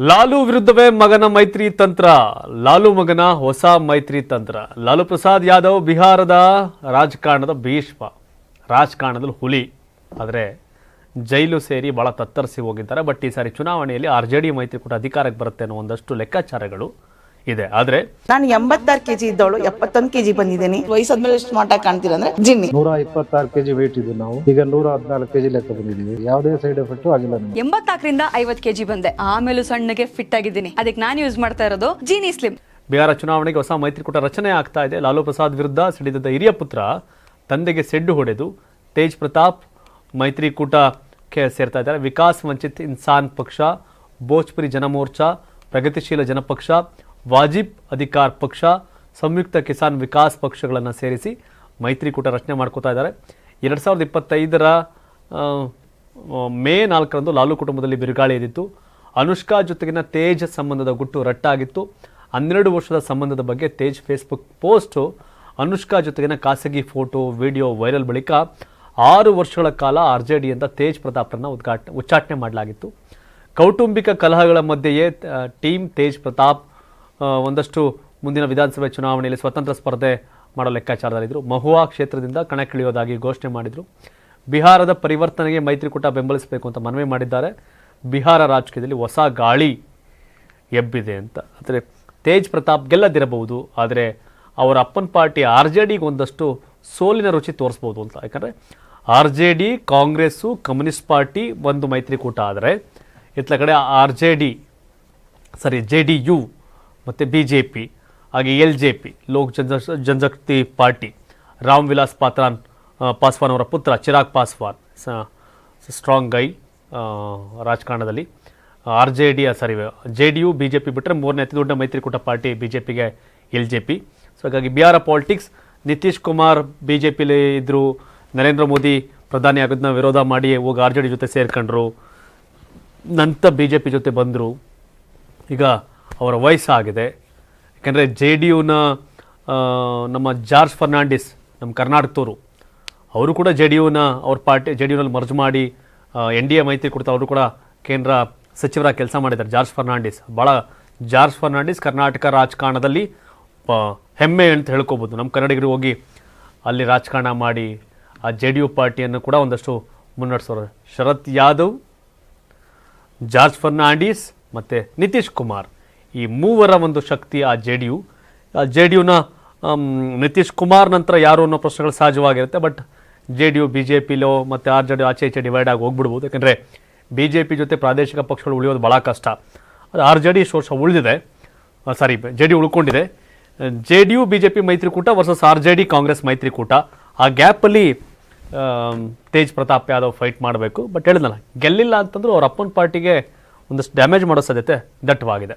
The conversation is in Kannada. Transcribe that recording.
ಲಾಲು ವಿರುದ್ಧವೇ ಮಗನ ಮೈತ್ರಿ ತಂತ್ರ. ಲಾಲು ಮಗನ ಹೊಸ ಮೈತ್ರಿ ತಂತ್ರ. ಲಾಲು ಪ್ರಸಾದ್ ಯಾದವ್ ಬಿಹಾರದ ರಾಜಕಾರಣದ ಭೀಷ್ಮ. ರಾಜಕಾರಣದಲ್ಲಿ ಹುಲಿ. ಆದರೆ ಜೈಲು ಸೇರಿ ಭಾಳ ತತ್ತರಿಸಿ ಹೋಗಿದ್ದಾರೆ. ಬಟ್ ಈ ಸಾರಿ ಚುನಾವಣೆಯಲ್ಲಿ ಆರ್ ಜೆ ಡಿ ಮೈತ್ರಿಕೂಟ ಅಧಿಕಾರಕ್ಕೆ ಬರುತ್ತೆ ಅನ್ನೋ ಒಂದಷ್ಟು ಲೆಕ್ಕಾಚಾರಗಳು. ಇದೆ. ಆದ್ರೆ ನಾನು ಎಂಬತ್ತಾರು ಕೆಜಿ ಇದ್ದವಳು ಎಪ್ಪತ್ತೊಂದು ಕೆಜಿ ಬಂದಿದ್ದೀನಿ. ವಯಸ್ಸಾದ್ಮೇಲೆ ಸ್ಮಾರ್ಟ್ ಆಗಿ ಕಾಣ್ತೀರ ಅಂದ್ರೆ ಜಿನ್ನಿ. ನೂರ ಇಪ್ಪತ್ತಾರು ಕೆಜಿ ವೇಟ್ ಇದ್ದು ನಾವು. ಈಗ ನೂರ ಹದಿನಾಲ್ಕು ಕೆಜಿ ಲೆಕ್ಕ ಬಂದಿದ್ದೀವಿ. ಯಾವುದೇ ಸೈಡ್ ಎಫೆಕ್ಟ್ ಆಗಿಲ್ಲ ಎಂಬತ್ತಾಕರಿಂದ ಎಂಬತ್ನಾಲ್ಕರಿಂದ ಐವತ್ ಕೆಜಿ ಬಂದೆ. ಆಮೇಲೆ ಸಣ್ಣಗೆ ಫಿಟ್ ಆಗಿದ್ದೀನಿ. ಅದಕ್ಕೆ ನಾನು ಯೂಸ್ ಮಾಡ್ತಾ ಇರೋದು ಜೀನಿ ಸ್ಲಿಮ್ ಬಿಹಾರ ಚುನಾವಣೆಗೆ ಹೊಸ ಮೈತ್ರಿಕೂಟ ರಚನೆ ಆಗ್ತಾ ಇದೆ. ಲಾಲು ಪ್ರಸಾದ್ ವಿರುದ್ಧ ಸಿಡಿದ ಹಿರಿಯ ಪುತ್ರ ತಂದೆಗೆ ಸೆಡ್ಡು ಹೊಡೆದು ತೇಜ್ ಪ್ರತಾಪ್ ಮೈತ್ರಿಕೂಟಕ್ಕೆ ಸೇರ್ತಾ ಇದ್ದಾರೆ. ವಿಕಾಸ್ ವಂಚಿತ್ ಇನ್ಸಾನ್ ಪಕ್ಷ ಭೋಜ್ಪುರಿ ಜನಮೋರ್ಚಾ ಪ್ರಗತಿಶೀಲ ಜನಪಕ್ಷ ವಾಜಿಬ್ ಅಧಿಕಾರ್ ಪಕ್ಷ, ಸಂಯುಕ್ತ ಕಿಸಾನ್ ವಿಕಾಸ್ ಪಕ್ಷಗಳನ್ನು ಸೇರಿಸಿ ಮೈತ್ರಿಕೂಟ ರಚನೆ ಮಾಡ್ಕೋತಾ ಇದ್ದಾರೆ. ಎರಡು ಸಾವಿರದ ಇಪ್ಪತ್ತೈದರ ಮೇ ನಾಲ್ಕರಂದು ಲಾಲು ಕುಟುಂಬದಲ್ಲಿ ಬಿರುಗಾಳಿ ಎದ್ದಿತ್ತು. ಅನುಷ್ಕಾ ಜೊತೆಗಿನ ತೇಜ್ ಸಂಬಂಧದ ಗುಟ್ಟು ರಟ್ಟಾಗಿತ್ತು. ಹನ್ನೆರಡು ವರ್ಷದ ಸಂಬಂಧದ ಬಗ್ಗೆ ತೇಜ್ ಫೇಸ್ಬುಕ್ ಪೋಸ್ಟು, ಅನುಷ್ಕಾ ಜೊತೆಗಿನ ಖಾಸಗಿ ಫೋಟೋ, ವಿಡಿಯೋ ವೈರಲ್ ಬಳಿಕ ಆರು ವರ್ಷಗಳ ಕಾಲ ಆರ್ ಜೆ ಡಿಯಿಂದ ತೇಜ್ ಪ್ರತಾಪ್ರನ್ನ ಉದ್ಘಾಟ, ಉಚ್ಚಾಟನೆ ಮಾಡಲಾಗಿತ್ತು. ಕೌಟುಂಬಿಕ ಕಲಹಗಳ ಮಧ್ಯೆಯೇ ಟೀಮ್ ತೇಜ್ ಪ್ರತಾಪ್ ಒಂದಷ್ಟು ಮುಂದಿನ ವಿಧಾನಸಭೆ ಚುನಾವಣೆಯಲ್ಲಿ ಸ್ವತಂತ್ರ ಸ್ಪರ್ಧೆ ಮಾಡೋ ಲೆಕ್ಕಾಚಾರದಲ್ಲಿದ್ದರು ಮಹುವಾ ಕ್ಷೇತ್ರದಿಂದ ಕಣಕ್ಕಿಳಿಯೋದಾಗಿ ಘೋಷಣೆ ಮಾಡಿದರು. ಬಿಹಾರದ ಪರಿವರ್ತನೆಗೆ ಮೈತ್ರಿಕೂಟ ಬೆಂಬಲಿಸಬೇಕು ಅಂತ ಮನವಿ ಮಾಡಿದ್ದಾರೆ. ಬಿಹಾರ ರಾಜಕೀಯದಲ್ಲಿ ಹೊಸ ಗಾಳಿ ಎಬ್ಬಿದೆ ಅಂತ. ಅಂದರೆ ತೇಜ್ ಪ್ರತಾಪ್ ಗೆಲ್ಲದಿರಬಹುದು, ಆದರೆ ಅವರ ಅಪ್ಪನ ಪಾರ್ಟಿ ಆರ್ ಜೆ ಡಿಗೆ ಒಂದಷ್ಟು ಸೋಲಿನ ರುಚಿ ತೋರಿಸ್ಬೋದು ಅಂತ. ಯಾಕಂದರೆ R J D, Congress, communist party ಒಂದು ಮೈತ್ರಿಕೂಟ ಆದರೆ, ಇತ್ಲ ಕಡೆ R J D, sorry, J D U ಮತ್ತು ಬಿ ಜೆ ಪಿ ಹಾಗೆ L J P Lok Jan Janshakti party, Ram Vilas ಪಾತ್ರಾನ್ Paswan ಅವರ ಪುತ್ರ, ಚಿರಾಗ್ ಪಾಸ್ವಾನ್ ಸ್ಟ್ರಾಂಗ್ ಗೈ ರಾಜಕಾರಣದಲ್ಲಿ. R J D sorry J D U B J P ಬಿಟ್ಟರೆ ಮೂರನೇ ಅತಿ ದೊಡ್ಡ ಮೈತ್ರಿಕೂಟ ಪಾರ್ಟಿ ಬಿ ಜೆ ಪಿಗೆ ಎಲ್ ಜೆ ಪಿ ಸೊ ಹಾಗಾಗಿ Bihar politics Nitish Kumar B J ಪಿಲಿ ಇದ್ದರು ನರೇಂದ್ರ ಮೋದಿ ಪ್ರಧಾನಿ ಆಗೋದನ್ನ ವಿರೋಧ ಮಾಡಿ, ಹೋಗಿ ಆರ್ ಜೆ ಡಿ ಜೊತೆ ಸೇರ್ಕೊಂಡ್ರು ನಂತರ ಬಿ ಜೆ ಪಿ ಜೊತೆ ಬಂದರು. ಈಗ ಅವರ ವಯಸ್ಸಾಗಿದೆ. ಯಾಕೆಂದರೆ ಜೆ ಡಿ ಯುನ ನಮ್ಮ ಜಾರ್ಜ್ ಫರ್ನಾಂಡಿಸ್, ನಮ್ಮ ಕರ್ನಾಟಕದವರು, ಅವರು ಕೂಡ ಜೆ ಡಿ ಯುನ, ಅವ್ರ ಪಾರ್ಟಿ, ಜೆ ಡಿ ಯುನಲ್ಲಿ ಮರ್ಜ್ ಮಾಡಿ ಎನ್ ಡಿ ಎ ಮೈತ್ರಿ ಕೊಡ್ತಾ ಅವರು ಕೂಡ ಕೇಂದ್ರ ಸಚಿವರ ಕೆಲಸ ಮಾಡಿದ್ದಾರೆ. ಜಾರ್ಜ್ ಫರ್ನಾಂಡಿಸ್ ಭಾಳ ಜಾರ್ಜ್ ಫರ್ನಾಂಡಿಸ್ ಕರ್ನಾಟಕ ರಾಜಕಾರಣದಲ್ಲಿ, ಪ- ಹೆಮ್ಮೆ ಅಂತ ಹೇಳ್ಕೊಬೋದು. ನಮ್ಮ ಕನ್ನಡಿಗರು ಹೋಗಿ ಅಲ್ಲಿ ರಾಜಕಾರಣ ಮಾಡಿ, ಆ ಜೆ ಡಿ ಯು ಪಾರ್ಟಿಯನ್ನು ಕೂಡ ಒಂದಷ್ಟು ಮುನ್ನಡೆಸೋರು. ಶರತ್ ಯಾದವ್, ಜಾರ್ಜ್ ಫರ್ನಾಂಡಿಸ್ ಮತ್ತು ನಿತೀಶ್ ಕುಮಾರ್. ಈ ಮೂವರ ಒಂದು ಶಕ್ತಿ, ಆ ಜೆ ಡಿ ಯು ಆ ಜೆ ಡಿ ಯುನ ನಿತೀಶ್ ಕುಮಾರ್ ನಂತರ ಯಾರು ಅನ್ನೋ ಪ್ರಶ್ನೆಗಳು ಸಹಜವಾಗಿರುತ್ತೆ, but J D U B J pillow ಮತ್ತು ಆರ್ ಜೆ ಡಿ, ಆಚೆ ಈಚೆ ಡಿವೈಡ್ ಆಗಿ ಹೋಗ್ಬಿಡ್ಬೋದು. ಯಾಕಂದರೆ ಬಿ ಜೆ ಪಿ ಜೊತೆ ಪ್ರಾದೇಶಿಕ ಪಕ್ಷಗಳು ಉಳಿಯೋದು ಭಾಳ ಕಷ್ಟ. ಅದು ಆರ್ ಜೆ ಡಿ ಇಷ್ಟು ವರ್ಷ ಉಳಿದಿದೆ. Sorry J D ಉಳ್ಕೊಂಡಿದೆ. J D U B J P ಮೈತ್ರಿಕೂಟ versus R J D Congress ಮೈತ್ರಿಕೂಟ. ಆ ಗ್ಯಾಪಲ್ಲಿ ತೇಜ್ ಪ್ರತಾಪ್ ಯಾದವ್ ಫೈಟ್ ಮಾಡಬೇಕು. ಬಟ್ ಹೇಳಿದ್ನಲ್ಲ, ಗೆಲ್ಲಿಲ್ಲ ಅಂತಂದ್ರೂ ಅವ್ರ ಅಪ್ಪನ ಪಾರ್ಟಿಗೆ ಒಂದಷ್ಟು ಡ್ಯಾಮೇಜ್ ಮಾಡೋ ಸಾಧ್ಯತೆ ದಟ್ಟವಾಗಿದೆ.